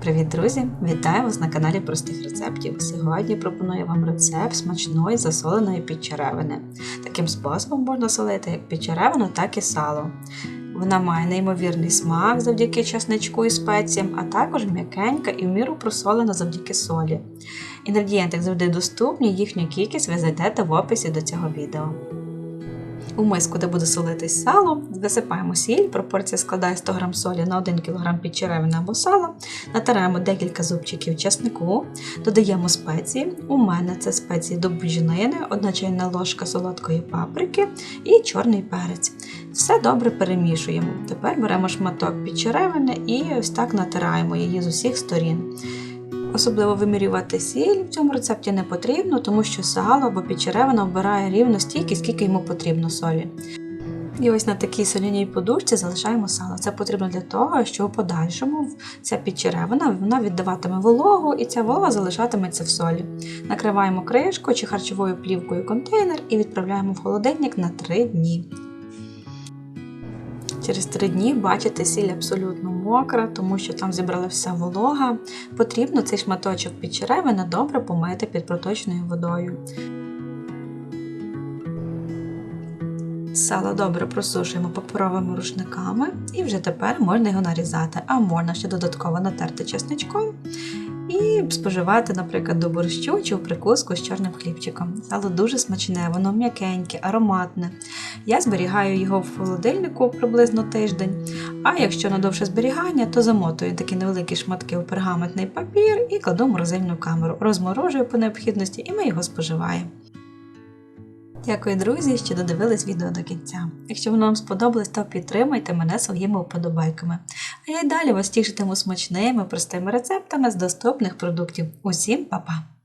Привіт, друзі! Вітаю вас на каналі Простих рецептів. Сьогодні пропоную вам рецепт смачної засоленої підчеревини. Таким способом можна солити як підчеревину, так і сало. Вона має неймовірний смак завдяки часничку і спеціям, а також м'якенька і в міру просолена завдяки солі. Інгредієнти завжди доступні, їхню кількість ви знайдете в описі до цього відео. У миску, де буде солитись сало, висипаємо сіль, пропорція складає 100 г солі на 1 кг підчеревини або сала, натираємо декілька зубчиків чеснику, додаємо спеції. У мене це спеції до буженини, 1 чайна ложка солодкої паприки і чорний перець. Все добре перемішуємо. Тепер беремо шматок підчеревини і ось так натираємо її з усіх сторін. Особливо вимірювати сіль в цьому рецепті не потрібно, тому що сало або підчеревина вбирає рівно стільки, скільки йому потрібно солі. І ось на такій соляній подушці залишаємо сало. Це потрібно для того, що у подальшому ця підчеревина вона віддаватиме вологу і ця волога залишатиметься в солі. Накриваємо кришкою чи харчовою плівкою контейнер і відправляємо в холодильник на 3 дні. Через три дні бачите, сіль абсолютно мокра, тому що там зібрала вся волога. Потрібно цей шматочок підчеревини добре помити під проточною водою. Сало добре просушуємо паперовими рушниками і вже тепер можна його нарізати, а можна ще додатково натерти чесничком і споживати, наприклад, до борщу чи в прикуску з чорним хлібчиком. Сало дуже смачне, воно м'якеньке, ароматне. Я зберігаю його в холодильнику приблизно тиждень. А якщо на довше зберігання, то замотую такі невеликі шматки у пергаментний папір і кладу в морозильну камеру, розморожую по необхідності, і ми його споживаємо. Дякую, друзі, що додивились відео до кінця. Якщо воно вам сподобалось, то підтримайте мене своїми вподобайками. А я й далі вас тішитиму смачними, простими рецептами з доступних продуктів. Усім па-па!